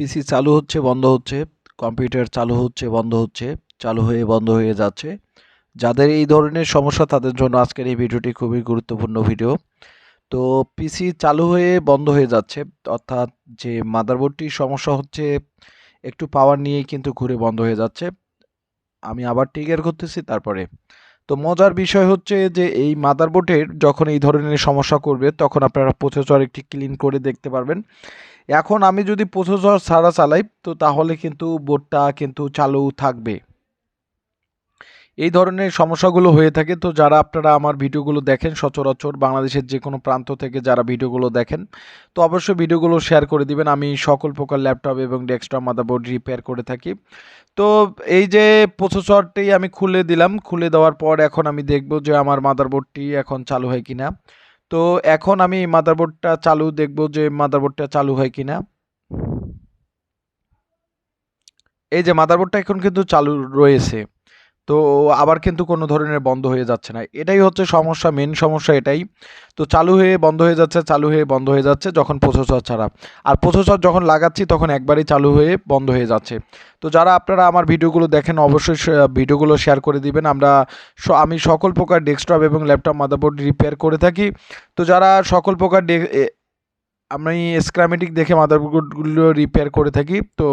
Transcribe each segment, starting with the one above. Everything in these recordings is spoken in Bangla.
পিসি চালু হচ্ছে, বন্ধ হচ্ছে, কম্পিউটার চালু হচ্ছে, বন্ধ হচ্ছে, চালু হয়ে, বন্ধ হয়ে যাচ্ছে। যাদের এই ধরনের সমস্যা, তাদের জন্য আজকের এই ভিডিওটি খুবই গুরুত্বপূর্ণ ভিডিও। তো পিসি চালু হয়ে, বন্ধ হয়ে যাচ্ছে, অর্থাৎ যে মাদারবোর্ডটির সমস্যা হচ্ছে, একটু পাওয়ার নিয়েই কিন্তু ঘুরে বন্ধ হয়ে যাচ্ছে। আমি আবার টিকের করতেছি, তারপরে। তো মজার বিষয় হচ্ছে যে, এই মাদারবোর্ডের যখন এই ধরনের সমস্যা করবে, তখন আপনারা প্রসেসর একটি ক্লিন করে দেখতে পারবেন। এখন আমি যদি প্রসেসর ছাড়া চালাই, তো তাহলে কিন্তু বোর্ডটা কিন্তু চালু থাকবে। এই ধরনের সমস্যাগুলো হয়ে থাকে। তো যারা আপনারা আমার ভিডিওগুলো দেখেন, সচরাচর বাংলাদেশের যে কোনো প্রান্ত থেকে যারা ভিডিওগুলো দেখেন, তো অবশ্যই ভিডিওগুলো শেয়ার করে দিবেন। আমি সকল প্রকার ল্যাপটপ এবং ডেস্কটপ, মাদারবোর্ড রিপেয়ার করে থাকি। তো এই যে প্রসেসরটি আমি খুলে দিলাম। খুলে দেওয়ার পর এখন আমি দেখব যে আমার মাদারবোর্ডটি এখন চালু হয় কিনা। তো এখন আমি মাদারবোর্ডটা চালু দেখব যে মাদারবোর্ডটা চালু হয় কিনা। এই যে মাদারবোর্ডটা এখন কিন্তু চালু রয়েছে। তো আবার কিন্তু কোনো ধরনের বন্ধ হয়ে যাচ্ছে না। এটাই হচ্ছে সমস্যা মেন সমস্যা এটাই। তো চালু হয়ে বন্ধ হয়ে যাচ্ছে, চালু হয়ে বন্ধ হয়ে যাচ্ছে যখন প্রসেসর ছাড়া। আর প্রসেসর যখন লাগাচ্ছি তখন একবারই চালু হয়ে বন্ধ হয়ে যাচ্ছে। তো যারা আপনারা আমার ভিডিওগুলো দেখেন অবশ্যই ভিডিওগুলো শেয়ার করে দিবেন। আমরা আমি সকল প্রকার ডেস্কটপ এবং ল্যাপটপ মাদারবোর্ড রিপেয়ার করে থাকি। তো যারা সকল প্রকার আমি স্ক্রামেটিক দেখে মাদারবোর্ডগুলো রিপেয়ার করে থাকি। তো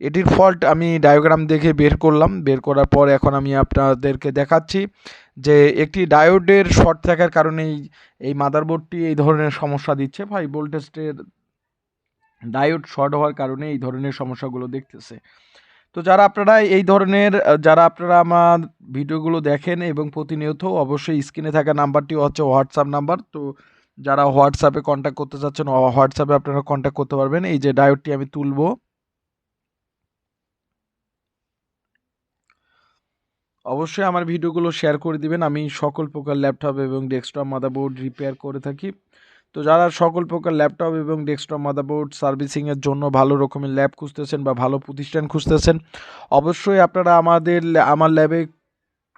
এটির ফল্ট আমি ডায়োগ্রাম দেখে বের করলাম। বের করার পর এখন আমি আপনাদেরকে দেখাচ্ছি যে একটি ডায়োডের শর্ট থাকার কারণেই এই মাদারবোর্ডটি এই ধরনের সমস্যা দিচ্ছে। ভাই ভোল্টেজের ডায়োড শর্ট হওয়ার কারণে এই ধরনের সমস্যাগুলো দেখতেছে। তো যারা আপনারা এই ধরনের, যারা আপনারা আমার ভিডিওগুলো দেখেন এবং প্রতিনিয়ত অবশ্যই স্ক্রিনে থাকা নাম্বারটি হচ্ছে হোয়াটসঅ্যাপ নাম্বার তো যারা হোয়াটসঅ্যাপে কন্ট্যাক্ট করতে চাচ্ছেন হোয়াটসঅ্যাপে আপনারা কন্ট্যাক্ট করতে পারবেন। এই যে ডায়োডটি আমি তুলব। অবশ্যই আমার ভিডিওগুলো শেয়ার করে দিবেন। আমি সকল প্রকার ল্যাপটপ এবং ডেস্কটপ মাদারবোর্ড রিপেয়ার করে থাকি। তো যারা সকল প্রকার ল্যাপটপ এবং ডেস্কটপ মাদারবোর্ড সার্ভিসিংয়ের জন্য ভালো রকমের ল্যাব খুঁজতেছেন বা ভালো প্রতিষ্ঠান খুঁজতেছেন, অবশ্যই আপনারা আমাদের আমার ল্যাবে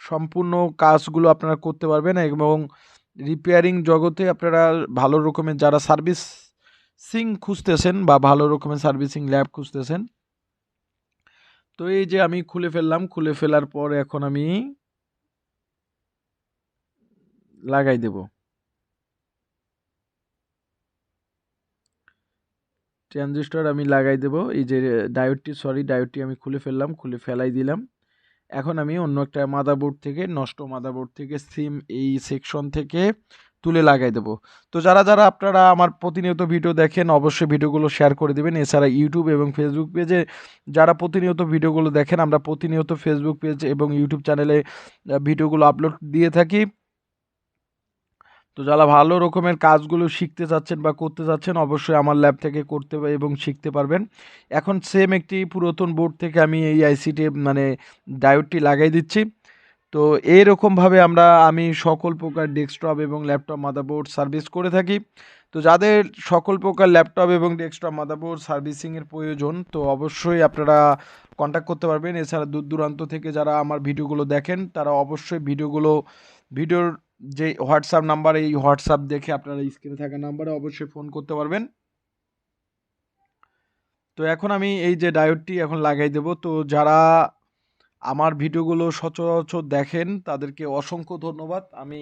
সম্পূর্ণ কাজগুলো আপনারা করতে পারবেন এবং রিপেয়ারিং জগতে আপনারা ভালো রকমের যারা সার্ভিসিং খুঁজতেছেন বা ভালো রকমের সার্ভিসিং ল্যাব খুঁজতেছেন, তো এই যে আমি খুলে ফেললাম, খুলে ফেলার পর এখন আমি লাগাই দেব। ট্রানজিস্টর আমি লাগাই দেব, এই যে ডায়োডটি সরি ডায়োডটি আমি খুলে ফেললাম, খুলে ফেলাই দিলাম। এখন আমি অন্য একটা মাদারবোর্ড থেকে, নষ্ট মাদারবোর্ড থেকে সিম এই সেকশন থেকে তুলে লাগাই দেবো। তো যারা যারা আপনারা আমার প্রতিনিয়ত ভিডিও দেখেন, অবশ্যই ভিডিওগুলো শেয়ার করে দেবেন। এছাড়া ইউটিউব এবং ফেসবুক পেজে যারা প্রতিনিয়ত ভিডিওগুলো দেখেন, আমরা প্রতিনিয়ত ফেসবুক পেজ এবং ইউটিউব চ্যানেলে ভিডিওগুলো আপলোড দিয়ে থাকি। তো যারা ভালো রকমের কাজগুলো শিখতে চাচ্ছেন বা করতে চাচ্ছেন, অবশ্যই আমার ল্যাব থেকে করতে এবং শিখতে পারবেন। এখন সেম একটি পুরাতন বোর্ড থেকে আমি এই আইসিটি মানে ডায়োডটি লাগাই দিচ্ছি। তো এইরকমভাবে আমরা, আমি সকল প্রকার ডেস্কটপ এবং ল্যাপটপ মাদারবোর্ড সার্ভিস করে থাকি। তো যাদের সকল প্রকার ল্যাপটপ এবং ডেস্কটপ মাদারবোর্ড সার্ভিসিংয়ের প্রয়োজন, তো অবশ্যই আপনারা কন্ট্যাক্ট করতে পারবেন। এছাড়া দূর দূরান্ত থেকে যারা আমার ভিডিওগুলো দেখেন, তারা অবশ্যই ভিডিওগুলো ভিডিওর যে হোয়াটসঅ্যাপ নাম্বার এই হোয়াটসঅ্যাপ দেখে আপনারা স্ক্রিনে থাকা নাম্বারে অবশ্যই ফোন করতে পারবেন। তো এখন আমি এই যে ডায়োডটি এখন লাগাই দেব। তো যারা আমার ভিডিওগুলো সচরাচর দেখেন, তাদেরকে অসংখ্য ধন্যবাদ। আমি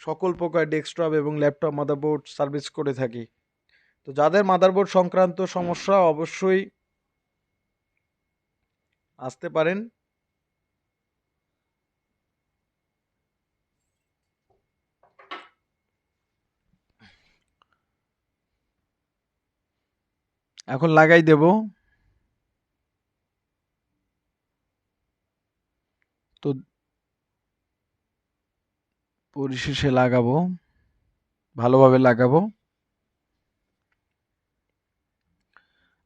সকল প্রকার ডেস্কটপ এবং ল্যাপটপ মাদারবোর্ড সার্ভিস করে থাকি। তো যাদের মাদারবোর্ড সংক্রান্ত সমস্যা, অবশ্যই আসতে পারেন। এখন লাগাই দেব। তো পরিশেষে লাগাবো, ভালোভাবে লাগাবো।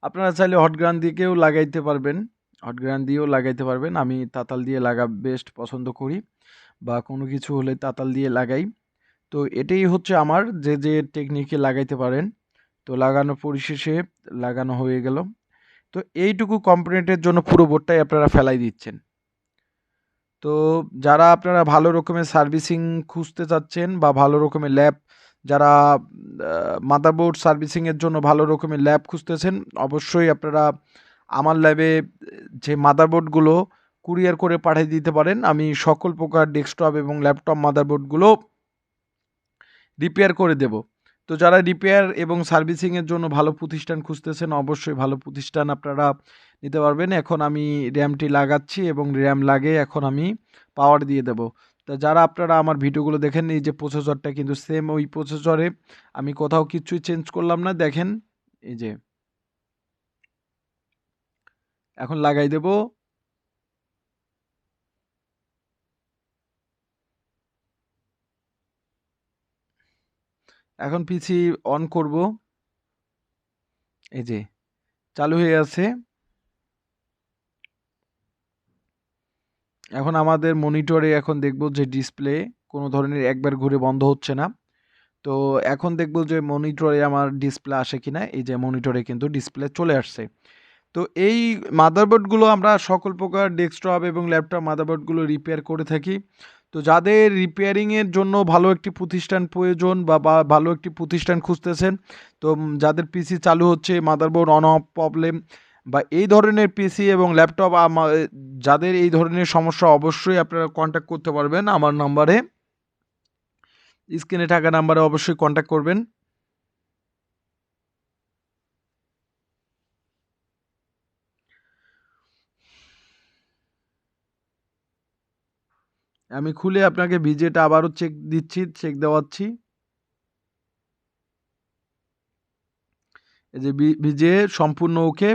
আপনারা চাইলে হট গ্রান দিয়েও লাগাইতে পারবেন, হট গ্রান দিয়েও লাগাইতে পারবেন। আমি তাতাল দিয়ে লাগা বেস্ট পছন্দ করি বা কোনো কিছু হলে তাতাল দিয়ে লাগাই। তো এটাই হচ্ছে আমার যে যে টেকনিকে লাগাইতে পারেন। তো লাগানো পরিশেষে লাগানো হয়ে গেল। তো এইটুকু কম্পোনেন্টের জন্য পুরো বোর্ডটাই আপনারা ফেলাই দিচ্ছেন। তো যারা আপনারা ভালো রকমের সার্ভিসিং খুঁজতে চাচ্ছেন বা ভালো রকমের ল্যাব, যারা মাদারবোর্ড সার্ভিসিংয়ের জন্য ভালো রকমের ল্যাব খুঁজতেছেন, অবশ্যই আপনারা আমার ল্যাবে যে মাদারবোর্ডগুলো কুরিয়ার করে পাঠিয়ে দিতে পারেন। আমি সকল প্রকার ডেস্কটপ এবং ল্যাপটপ মাদারবোর্ডগুলো রিপেয়ার করে দেব। তো যারা রিপেয়ার এবং সার্ভিসিংয়ের জন্য ভালো প্রতিষ্ঠান খুঁজতেছেন, অবশ্যই ভালো প্রতিষ্ঠান আপনারা নিতে পারবেন। এখন আমি র্যামটি লাগাচ্ছি এবং র্যাম লাগে এখন আমি পাওয়ার দিয়ে দেব। তা যারা আপনারা আমার ভিডিওগুলো দেখেন এই যে প্রসেসরটা কিন্তু সেম ওই প্রসেসরে আমি কোথাও কিছুই চেঞ্জ করলাম না। দেখেন, এই যে। এখন লাগাই দেব। এখন পিসি অন করব। এই যে, চালু হয়ে আছে। এখন আমাদের মনিটরে এখন দেখব যে ডিসপ্লে কোনো ধরনের একবার ঘুরে বন্ধ হচ্ছে না। তো এখন দেখব যে মনিটরে আমার ডিসপ্লে আসে কিনা, এই যে মনিটরে কিন্তু ডিসপ্লে চলে আসছে। তো এই মাদারবোর্ডগুলো আমরা সকল প্রকার ডেস্কটপ এবং ল্যাপটপ মাদারবোর্ডগুলো রিপেয়ার করে থাকি। তো যাদের রিপেয়ারিংয়ের জন্য ভালো একটি প্রতিষ্ঠান প্রয়োজন বা ভালো একটি প্রতিষ্ঠান খুঁজতেছেন, তো যাদের পিসি চালু হচ্ছে মাদারবোর্ড অন অফ প্রবলেম বা এই ধরনের পিসি এবং ল্যাপটপ যাদের এই ধরনের সমস্যা অবশ্যই আপনারা কন্ট্যাক্ট করতে পারবেন। আমার নাম্বারে স্ক্রিনে থাকা নাম্বারে অবশ্যই কন্ট্যাক্ট করবেন। আমি খুলে আপনাকে ভিজেটা আবারও চেক দিচ্ছি চেক দেওয়াচ্ছি। এই যে ভিজে সম্পূর্ণ ওকে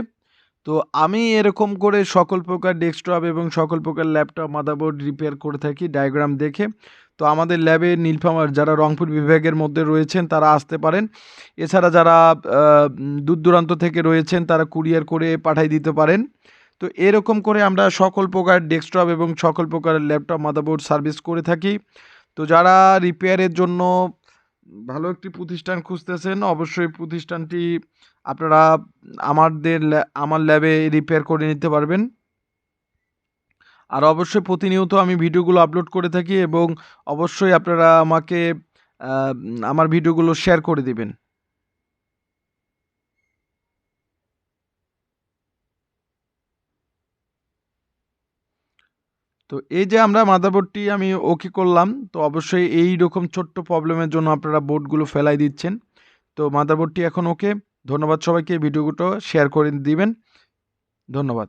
তো আমি এরকম করে সকল প্রকার ডেস্কটপ এবং সকল প্রকার ল্যাপটপ মাদারবোর্ড রিপেয়ার করে থাকি ডায়াগ্রাম দেখে। তো আমাদের ল্যাবে নীলফামার যারা রংপুর বিভাগের মধ্যে রয়েছেন, তারা আসতে পারেন। এছাড়া যারা দূর দূরান্ত থেকে রয়েছেন, তারা কুরিয়ার করে পাঠাই দিতে পারেন। তো এরকম করে আমরা সকল প্রকার ডেস্কটপ এবং সকল প্রকার ল্যাপটপ, মাদারবোর্ড সার্ভিস করে থাকি। তো যারা রিপেয়ারের জন্য ভালো একটি প্রতিষ্ঠান খুঁজতেছেন, অবশ্যই প্রতিষ্ঠানটি আপনারা আমাদের আমার ল্যাবে রিপেয়ার করে নিতে পারবেন। আর অবশ্যই প্রতিনিয়ত আমি ভিডিওগুলো আপলোড করে থাকি এবং অবশ্যই আপনারা আমাকে আমার ভিডিওগুলো শেয়ার করে দিবেন। তো এই যে আমরা মাদারবোর্ডটি আমি ওকে করলাম, তো অবশ্যই এই রকম ছোট্ট প্রবলেমের জন্য আপনারা বোর্ডগুলো ফেলাই দিচ্ছেন। তো মাদারবোর্ডটি এখন ওকে, ধন্যবাদ সবাইকে ভিডিওগুলো শেয়ার করে দিবেন। ধন্যবাদ।